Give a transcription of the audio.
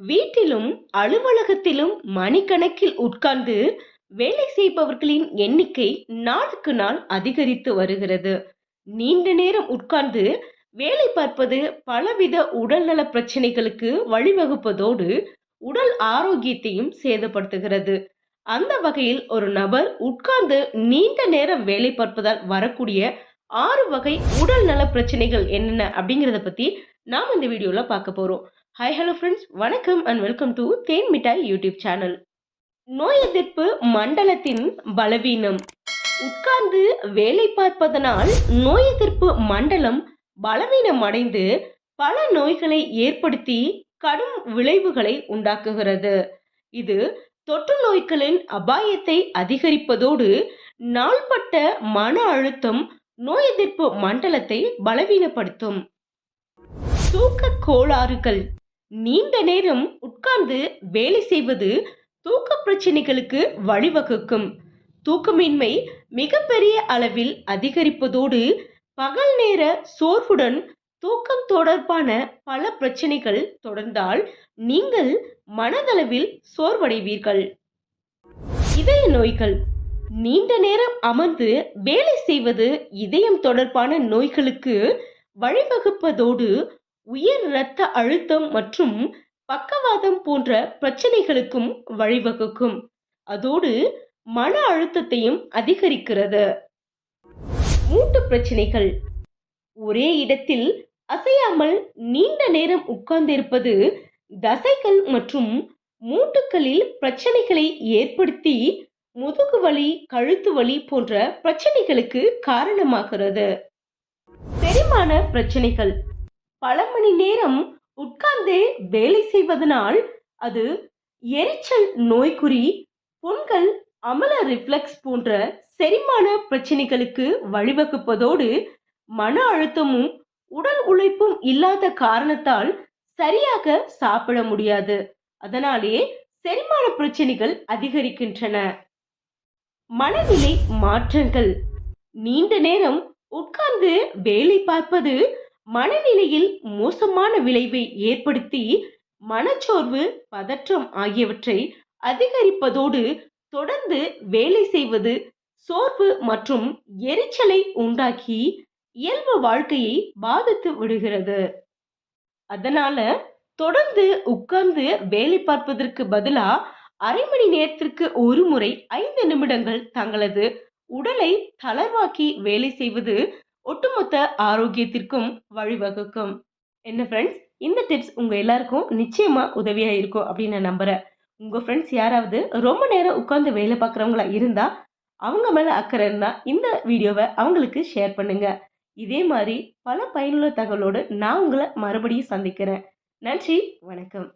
வீட்டிலும் அலுவலகத்திலும் மணிக்கணக்கில் உட்கார்ந்து வேலை செய்பவர்களின் எண்ணிக்கை நாளுக்கு நாள் அதிகரித்து வருகிறது. நீண்ட நேரம் உட்கார்ந்து வேலை பார்ப்பது பலவித உடல்நல பிரச்சனைகளுக்கு வழிவகுப்பதோடு உடல் ஆரோக்கியத்தையும் சேதப்படுத்துகிறது. அந்த வகையில் ஒரு நபர் உட்கார்ந்து நீண்ட நேரம் வேலை பார்ப்பதால் வரக்கூடிய ஆறு வகை உடல் நல பிரச்சனைகள் என்னென்ன அப்படிங்கிறத பத்தி நாம் இந்த வீடியோல பார்க்க போறோம். ஹாய் ஹலோ ஃப்ரெண்ட்ஸ் வணக்கம் and welcome to Then Mittai YouTube channel நோய் எதிர்ப்பு மண்டலத்தின் பலவீனம். உட்கார்ந்து வேலை பார்ப்பதனால் நோய் எதிர்ப்பு மண்டலம் பலவீனம் அடைந்து பல நோய்களை ஏற்படுத்தி கடும் விளைவுகளை உண்டாக்குகிறது. இது தொற்று நோய்களின் அபாயத்தை அதிகரிப்பதோடு நாள்பட்ட மன அழுத்தம் நோய் எதிர்ப்பு மண்டலத்தை பலவீனப்படுத்தும். தூக்க கோளாறுகள். நீண்ட நேரம் உட்கார்ந்து வேலை செய்வது தூக்க பிரச்சனைகளுக்கு வழிவகுக்கும். தூக்கமின்மை மிகப்பெரிய அளவில் அதிகரிப்பதோடு பகல் நேர சோர்வுடன் தூக்கம் தொடர்பான பல பிரச்சனைகள் தொடர்ந்தால் நீங்கள் மனதளவில் சோர்வடைவீர்கள். இதய நோய்கள். நீண்ட நேரம் அமர்ந்து வேலை செய்வது இதயம் தொடர்பான நோய்களுக்கு வழிவகுப்பதோடு உயர் இரத்த அழுத்தம் மற்றும் பக்கவாதம் போன்ற பிரச்சனைகளுக்கும் வழிவகுக்கும். அதோடு மன அழுத்தத்தையும் அதிகரிக்கிறது. மூட்டு பிரச்சனைகள். ஒரே இடத்தில் அசையாமல் நீண்ட நேரம் உட்கார்ந்திருப்பது தசைகள் மற்றும் மூட்டுகளில் பிரச்சனைகளை ஏற்படுத்தி முதுகு வலி கழுத்து வலி போன்ற பிரச்சனைகளுக்கு காரணமாகிறது. செரிமான பிரச்சனைகள். பல மணி நேரம் உட்கார்ந்தே வேலை செய்வதனால் அது எரிச்சல் நோய்க்குறி புண்கள் அமல ரிஃப்ளெக்ஸ் போன்ற செரிமான பிரச்சனைகளுக்கு வழிவகுப்பதோடு மன அழுத்தமும் உடல் உழைப்பும் இல்லாத காரணத்தால் சரியாக சாப்பிட முடியாது. அதனாலே செரிமான பிரச்சனைகள் அதிகரிக்கின்றன. மனநிலை மாற்றங்கள். நீண்ட நேரம் உட்கார்ந்து வேலை பார்ப்பது மனநிலையில் மோசமான விளைவை ஏற்படுத்தி மனச்சோர்வு பதற்றம் ஆகியவற்றை அதிகரிப்பதோடு தொடர்ந்து வேலை செய்வது சோர்வு மற்றும் எரிச்சலை உண்டாக்கி இயல்பு வாழ்க்கையை பாதித்து விடுகிறது. அதனால தொடர்ந்து உட்கார்ந்து வேலை பார்ப்பதற்கு பதிலா அரை மணி நேரத்திற்கு ஒரு முறை ஐந்து நிமிடங்கள் தங்களது உடலை தளர்வாக்கி வேலை செய்வது ஒட்டுமொத்த ஆரோக்கியத்திற்கும் வழிவகுக்கும். என்ன ஃப்ரெண்ட்ஸ் இந்த டிப்ஸ் உங்கள் எல்லாருக்கும் நிச்சயமாக உதவியாக இருக்கும் அப்படின்னு நான் நம்புறேன். உங்கள் ஃப்ரெண்ட்ஸ் யாராவது ரொம்ப நேரம் உட்காந்து வேலை பார்க்குறவங்களா இருந்தால் அவங்க மேலே அக்கறை இருந்தால் இந்த வீடியோவை அவங்களுக்கு ஷேர் பண்ணுங்கள் இதே மாதிரி பல பயனுள்ள தகவலோடு நான் உங்களை மறுபடியும் சந்திக்கிறேன். நன்றி வணக்கம்.